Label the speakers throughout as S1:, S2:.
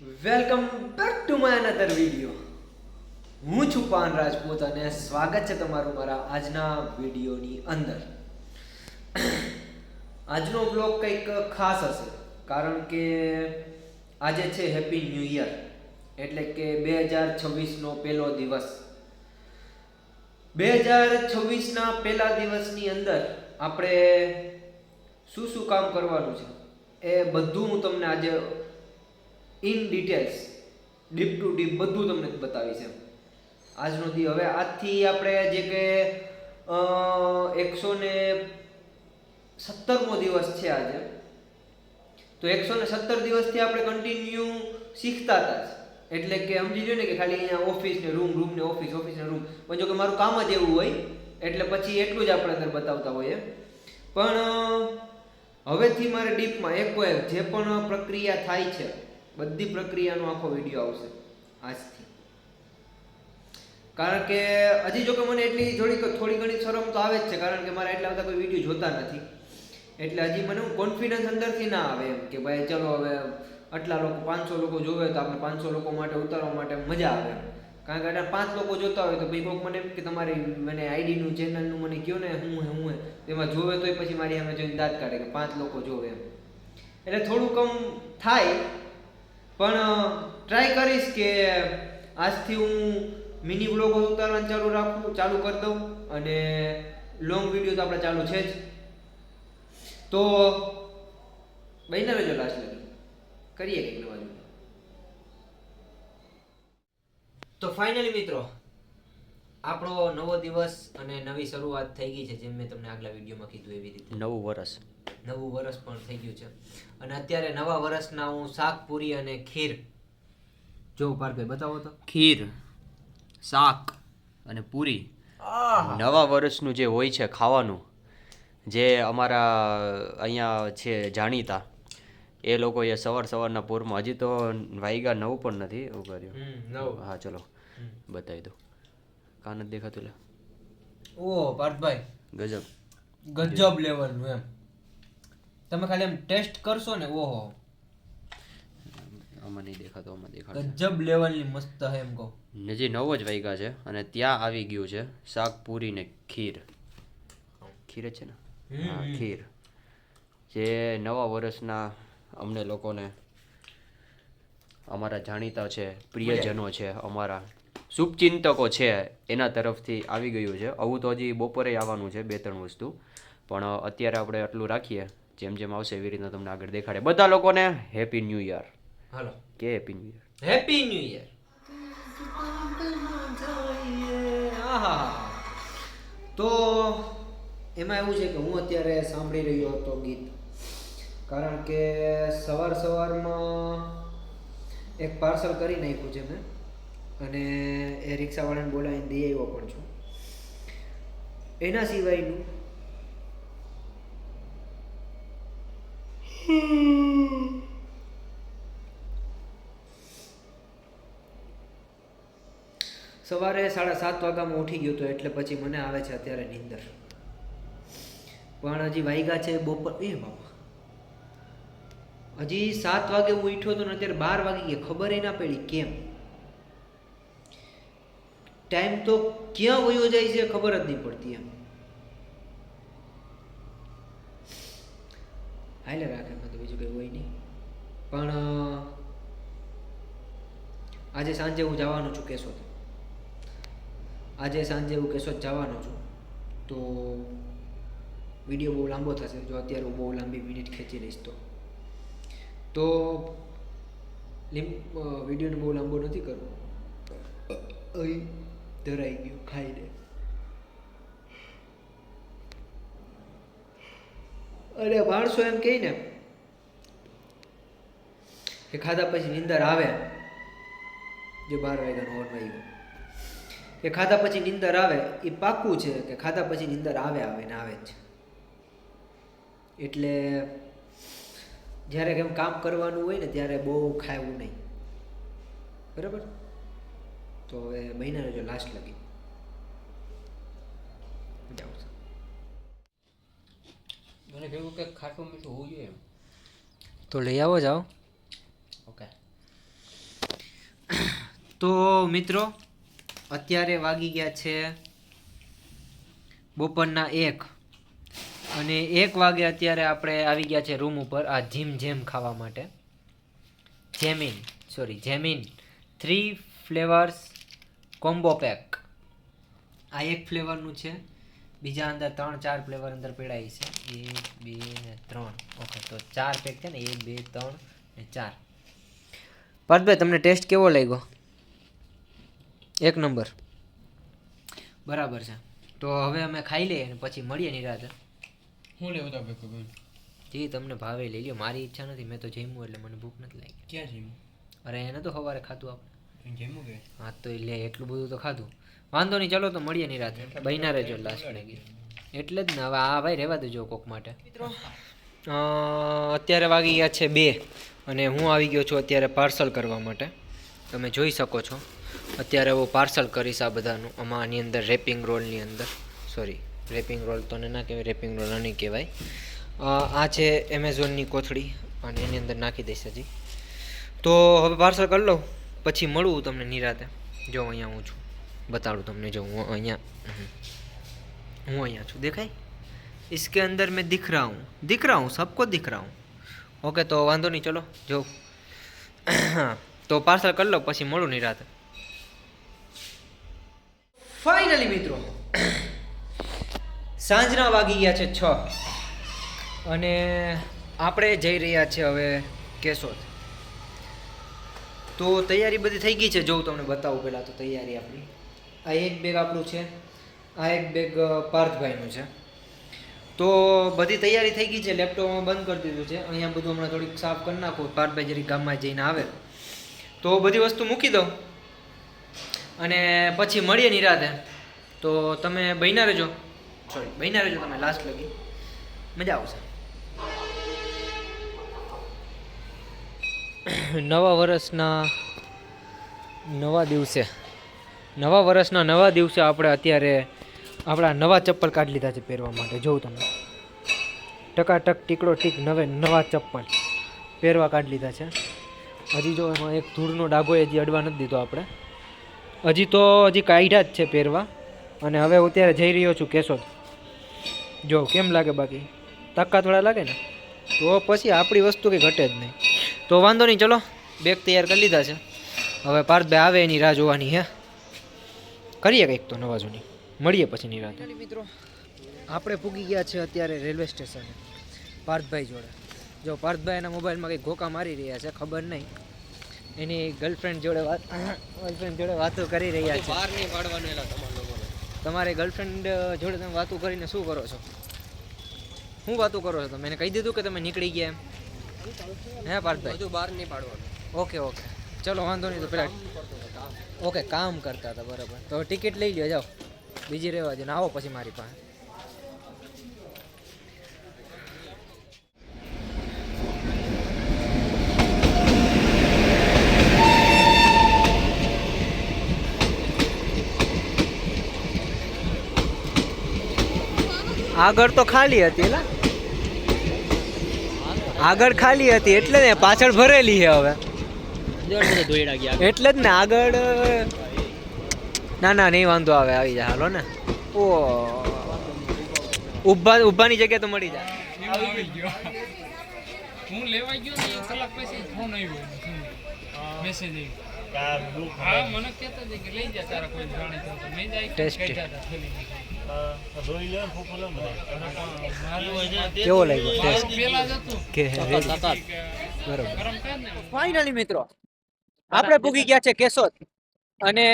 S1: Welcome back to my another video હું છું પાન રાજપૂત અને સ્વાગત છે તમારું મારા આજના વિડીયોની અંદર. આજનો બ્લોગ કંઈક ખાસ હશે, કારણ કે આજે છે હેપી ન્યૂ યર એટલે કે બે હજાર છવ્વીસનો પહેલો દિવસ. બે હજાર છવ્વીસના પહેલા દિવસની અંદર આપણે શું શું કામ કરવાનું છે એ બધું હું તમને આજે in details deep to deep બધું તમને બતાવીશ એમ. આજનો દી. હવે આજથી આપણે જે કે એકસો ને સત્તરમો દિવસ છે આજે. તો એકસો ને સત્તર દિવસથી આપણે કન્ટિન્યુ શીખતા હતા. એટલે કે સમજી લો ને કે ખાલી અહીંયા ઓફિસ ને રૂમ રૂમ ને ઓફિસ ઓફિસ ને રૂમ પણ જો કે મારું કામ જ એવું હોય, એટલે પછી એટલું જ આપણે અંદર બતાવતા હોઈએ. પણ હવેથી મારે ડીપમાં એકો જે પણ પ્રક્રિયા થાય છે બધી પ્રક્રિયાનો આખો વીડિયો આવશે આજથી. કારણ કે હજી જો કે મને એટલી થોડી થોડી ઘણી શરમ તો આવે જ છે, કારણ કે મારા એટલા બધા કોઈ વીડિયો જોતા નથી. એટલે હજી મને કોન્ફિડન્સ અંદરથી ના આવે એમ કે ભાઈ ચલો હવે આટલા લોકો, પાંચસો લોકો જોવે તો આપણે પાંચસો લોકો માટે ઉતારવા માટે મજા આવે કારણ કે આટલા પાંચ લોકો જોતા હોય તો ભાઈ કોઈક મને એમ કે તમારી મને આઈડીનું, ચેનલનું મને કહો ને હું હે હું હે, તેમાં જોવે તોય પછી મારી અમે જોઈને દાંત કાઢે કે પાંચ લોકો જોવે એમ. એટલે થોડું કમ થાય પણ ટ્રાય કરીશ કે આજથી હું મિની બ્લોગો ઉતારવાનું ચાલુ રાખું, ચાલુ કરી દઉં અને લોંગ વીડિયો તો આપણે ચાલુ છે જ. તો બહીને રહેજો લાસ્ટ લગી કરીએ કંઈક નવા તો ફાઇનલી મિત્રો, આપણો નવો દિવસ અને નવી શરૂઆત થઈ ગઈ છે, જેમ મેં તમને આગલા વિડીયોમાં કીધું એવી રીતે.
S2: નવું વરસ
S1: નવું વરસ પણ થઈ ગયું છે. અને અત્યારે નવા વર્ષના હું શાક પૂરી અને ખીર. જો પાર્થભાઈ બતાવો તો.
S2: ખીર શાક અને પૂરી. નવા વર્ષનું જે હોય છે ખાવાનું જે અમારા અહીંયા છે જાણીતા એ લોકોએ સવાર સવારના પૂરમાં હજી તો વાઈગા નવું પણ નથી એવું કર્યું
S1: હમ નવું.
S2: હા ચલો. બતાવી દો કાન જ દેખાતું લે.
S1: ઓ પાર્થભાઈ.
S2: ગજબ.
S1: ગજબ લેવલનું એમ. તમે ખાલી એમ ટેસ્ટ કરશો ને ઓહો.
S2: આમાં નહીં દેખાતો આમાં દેખાતો
S1: ગજબ લેવલની મસ્ત હે એમ કહો.
S2: નજી નવો જ વાગ્યા છે અને ત્યાં આવી ગયું છે શાક પૂરી ને ખીર. ખીર જ છે ને? હા ખીર. જે નવા વર્ષના અમને લોકોને અમારા જાણીતા છે પ્રિયજનો છે અમારા શુભચિંતકો છે એના તરફથી આવી ગયું છે. આવું તો હજી બપોરે આવવાનું છે બે ત્રણ વસ્તુ. પણ અત્યારે આપણે આટલું રાખીએ. જેમ જેમ આવશે એવી રીતના તમને આગળ દેખાડે. બધા લોકોને હેપી ન્યૂ યર
S1: હાલો.
S2: કે happy new year
S1: happy new year તો એમાં એવું છે કે હું અત્યારે સાંભળી રહ્યો હતો ગીત. કારણ કે સવાર સવારમાં એક પાર્સલ કરી નાખ્યું છે મેં. અને એ રિક્ષાવાળાને બોલાવીને દઈ આવ્યો પણ છું. એના સિવાયનું સવારે સાડા સાત વાગ્યામાં ઉઠી ગયો હતો એટલે પછી મને આવે છે અત્યારે નીંદર. પણ હજી વાઈગા છે બપોર એ બાપા. હજી સાત વાગે હું ઉઠ્યો હતો ને અત્યારે બાર વાગી ગયા. ખબર ના પડી કેમ. ટાઈમ તો ક્યાં વયો જાય છે ખબર જ નહીં પડતી એમ. હાલે રાખે એમાં બીજું કંઈ હોય નહીં. પણ આજે સાંજે હું જવાનો છું કેશોદ. આજે સાંજે હું કેશોદ જવાનો છું. તો વીડિયો બહુ લાંબો થશે, જો અત્યારે હું બહુ લાંબી મિનિટ ખેંચી લઈશ તો. તો લીમ વિડીયોને બહુ લાંબો નથી કરવો. અહીં ધરાઈ ગયું ખાઈને અરે માણસો એમ કહે ને કે ખાધા પછી નીંદર આવે. જે બાર વાગ્યાનો હોર્ન વાગ્યો. કે ખાધા પછી નીંદર આવે, એ પાક્કું છે કે ખાધા પછી નીંદર આવે આવે ને આવે જ. એટલે જ્યારે કેમ કામ કરવાનું હોય ને ત્યારે બહુ ખાવું નહીં. બરાબર? તો હવે મહિનાનો જો લાસ્ટ લગી જાઉં છું.
S2: મને કહ્યું કંઈક ખાટું મીઠું હોવું જોઈએ
S1: તો લઈ આવો જાઓ.
S2: ઓકે.
S1: તો મિત્રો અત્યારે વાગી ગયા છે બપોરના એક. અને એક વાગે અત્યારે આપણે આવી ગયા છે રૂમ ઉપર આ જીમ જેમ ખાવા માટે. Jemin sorry Jemin. Three flavours combo pack આ એક ફ્લેવરનું છે. બીજા અંદર ત્રણ ચાર ફ્લેવર અંદર પીડાય છે. એક બે ને ત્રણ. ઓકે તો ચાર પેક છે ને એક બે ત્રણ ને ચાર. પાર્થભાઈ તમને ટેસ્ટ કેવો લાગ્યો? એક નંબર બરાબર છે. તો હવે અમે ખાઈ લઈએ અને પછી મળીએ નિરાતે.
S3: હું લેવું તો ભેગું
S1: જે તમને ભાવે લઈ લ્યો. મારી ઈચ્છા નથી મેં તો જમ્યું એટલે મને ભૂખ નથી લાગી.
S3: ક્યાં જમ્યું?
S1: અરે એને તો સવારે ખાધું આપણે.
S3: જઈમું કે?
S1: હા તો લે એટલું બધું તો ખાધું. વાંધો નહીં ચલો તો મળીએ નહીં રાતે બહીના રહેજો લાસ્ટ લગી એટલે જ ને હવે આ ભાઈ રહેવા દેજો કોક માટે. મિત્રો. અત્યારે વાગી ગયા છે બે અને હું આવી ગયો છું અત્યારે પાર્સલ કરવા માટે. તમે જોઈ શકો છો. અત્યારે હું પાર્સલ કરીશ આ બધાનું. આમાં આની અંદર રેપિંગ રોલની અંદર. સોરી રેપિંગ રોલ તો ના કહેવાય રેપિંગ રોલ નહીં કહેવાય. આ છે એમેઝોનની કોથળી. અને એની અંદર નાખી દઈશ હજી. તો હવે પાર્સલ કરી લઉં? પછી મળું તમને નિરાતે જો અહીંયા હું છું બતાડું તમને જો હું અહીંયા હમ. હું અહીંયા છું દેખાય इसके अंदर मैं दिख रहा हूँ दिख रहा हूँ सबको दिख रहा हूँ ओके तो વાંધો નહીં ચલો જો તો પાર્સલ કરી લો પછી મળું નિરાતે ફાઇનલી મિત્રો સાંજના વાગી ગયા છે છ અને આપણે જઈ રહ્યા છીએ હવે કેશોદ તો તૈયારી બધી થઈ ગઈ છે? જોઉં તમને બતાવું પહેલાં તો તૈયારી આપણી. આ એક બેગ આપણું છે. આ એક બેગ પાર્થભાઈનું છે. તો બધી તૈયારી થઈ ગઈ છે. લેપટોપમાં બંધ કરી દીધું છે. અહીંયા બધું હમણાં થોડીક સાફ કરી નાખું. પાર્થભાઈ જરી ગામમાં જઈને આવે. તો બધી વસ્તુ મૂકી દઉં. અને પછી મળીએ નિરાતે. તો તમે બહીના રહેજો. સોરી બહીના રહેજો તમે લાસ્ટ લગી. મજા આવશે. નવા વર્ષના નવા દિવસે. નવા વર્ષના નવા દિવસે આપણે અત્યારે આપણા નવા ચપ્પલ કાઢી લીધા છે પહેરવા માટે. જોઉં તમે? ટકાટક, ટીકડો ટીક, નવે નવા ચપ્પલ પહેરવા કાઢી લીધા છે. હજી જો એમાં એક ધૂળનો ડાઘો હજી અડવા નથી દીધો આપણે. હજી તો હજી કાઢ્યા જ છે પહેરવા. અને હવે હું અત્યારે જઈ રહ્યો છું કેશોદ. જો કેમ લાગે બાકી? તાકાતવાળા લાગે ને? તો પછી આપણી વસ્તુ કંઈ ઘટે જ નહીં. તો વાંધો નહીં ચલો. બેગ તૈયાર કરી લીધા છે. હવે પાર્થભાઈ આવે એની રાહ જોવાની હે? કરીએ કંઈક તો નવા જૂની મળીએ પછી ની રાતે. મિત્રો આપણે પૂગી ગયા છે અત્યારે રેલવે સ્ટેશને. પાર્થભાઈ જોડે. જો પાર્થભાઈ એના મોબાઈલમાં કંઈક ઘોકા મારી રહ્યા છે ખબર નહીં. એની ગર્લફ્રેન્ડ જોડે વાત ગર્લફ્રેન્ડ જોડે વાતો કરી રહ્યા છે.
S3: બહાર નહીં પાડવાનું એલા તમારા
S1: તમારે ગર્લફ્રેન્ડ જોડે તમે વાતો કરીને શું કરો છો? શું વાતો કરો છો તમે? એને કહી દીધું કે તમે નીકળી ગયા એમ? હે પાર્થભાઈ?
S3: હજુ બહાર નહીં પાડવાનું.
S1: Okay okay. ચલો વાંધો નહીં તો પેલા ઓકે કામ કરતા હતા બરાબર. તો ટિકિટ લઈ લ્યો જાઓ. બીજી રહેવા દો ને આવો પછી મારી પાસે. આગળ તો ખાલી હતી એલા આગળ ખાલી હતી એટલે ને પાછળ ભરેલી છે હવે. એટલે જ ને આગળ ના ના નહીં વાંધો આવે આવી જાય હાલો ને. ઓ ઊભા ઉભાની જગ્યા તો મળી જાય.
S4: હું લેવા ગયો ને એક કલાક પછી ફોન આવ્યો મેસેજ આવ્યો. હા મને કહેતા કે લઈ જા તારા કોઈ જાણીતા તો. મેં જાય કહેતા
S1: કેવો લાગ્યો ટેસ્ટ
S4: પેલા જ હતું.
S1: કે બરોબર.
S4: ગરમ કર ને?
S1: ફાઇનલી મિત્રો. આપણે પૂગી ગયા છે કેશોદ. અને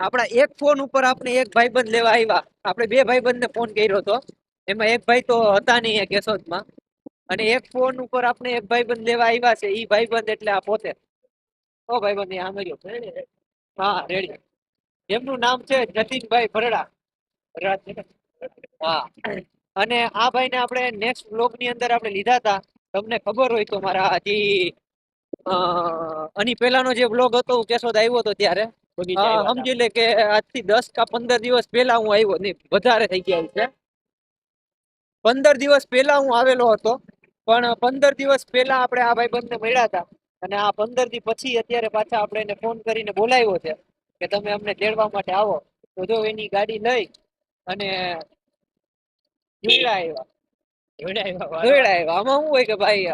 S1: આપણા એક ફોન ઉપર આપણે એક ભાઈબંધ લેવા આવ્યા. આપણે બે ભાઈબંધને ફોન કર્યો હતો. એમાં એક ભાઈ તો હતા નહીં એ કેશોદમાં. અને એક ફોન ઉપર આપણે એક ભાઈબંધ લેવા આવ્યા છે. એ ભાઈબંધ એટલે આ પોતે. ઓ ભાઈબંધ આ મળ્યો હા રેડી. એમનું નામ છે જતીનભાઈ ભરડા. ભરડા છે હા. અને આ ભાઈને આપણે નેક્સ્ટ બ્લોગની અંદર આપણે લીધા હતા. તમને ખબર હોય તો મારા હજી આની પહેલાનો જે બ્લોગ હતો હું કેશોદ આવ્યો હતો ત્યારે. સમજી લે કે આજથી દસ કા પંદર દિવસ પહેલા હું આવ્યો નહીં વધારે થઈ ગયા છે. પંદર દિવસ પહેલા હું આવેલો હતો. પણ પંદર દિવસ પહેલા આપણે આ ભાઈ બંને મળ્યા હતા. અને આ પંદર દી પછી અત્યારે પાછા આપણે એને ફોન કરીને બોલાવ્યો છે કે તમે અમને તેડવા માટે આવો. તો જો એની ગાડી લઈ અને આવ્યા આવ્યા આમાં શું હોય કે ભાઈ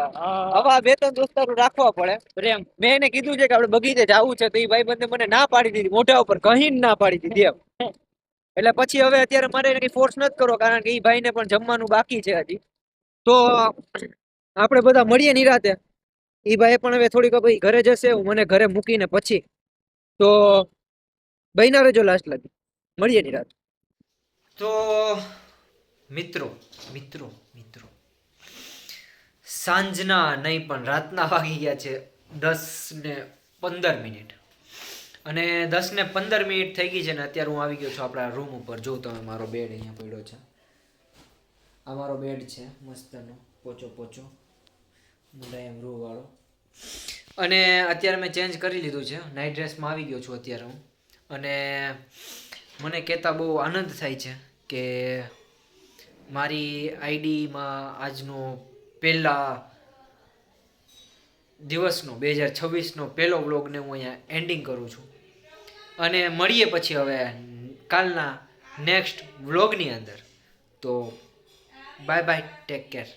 S1: હવે આ બે ત્રણ દોસ્તારો રાખવા પડે. પ્રેમ. મેં એને કીધું છે કે આપણે બગીચે જવું છે તો એ ભાઈ બંને મને ના પાડી દીધી મોઢા ઉપર કહીને ના પાડી દીધી એમ. એટલે પછી હવે અત્યારે મારે કઈ ફોર્સ નથી કરો કારણ કે એ ભાઈને પણ જમવાનું બાકી છે હજી. તો આપણે બધા મળીએ નિરાતે. એ ભાઈ પણ હવે થોડીક ભાઈ ઘરે જશે, હું મને ઘરે મૂકીને પછી તો બહીના રહેજો લાસ્ટ લગી. મળીએ નિરાતે તો મિત્રો મિત્રો મિત્રો, સાંજના નહીં પણ રાતના વાગી ગયા છે દસ ને પંદર મિનિટ. અને દસ ને પંદર મિનિટ થઈ ગઈ છે ને અત્યારે હું આવી ગયો છું આપણા રૂમ ઉપર. જો તમે મારો બેડ અહીંયા પડ્યો છે. આ મારો બેડ છે, મસ્તનો પોચો પોચો મુલાયમ રૂવાળો વાળો. અને અત્યારે મેં ચેન્જ કરી લીધું છે. નાઇટ ડ્રેસમાં આવી ગયો છું અત્યારે હું. અને મને કહેતા બહુ આનંદ થાય છે કે મારી આઈડીમાં આજનો પહેલા દિવસનો, બે હજાર છવ્વીસનો પહેલો વ્લોગને હું અહીંયા એન્ડિંગ કરું છું. અને મળીએ પછી હવે કાલના નેક્સ્ટ વ્લોગની અંદર. તો બાય બાય ટેક કેર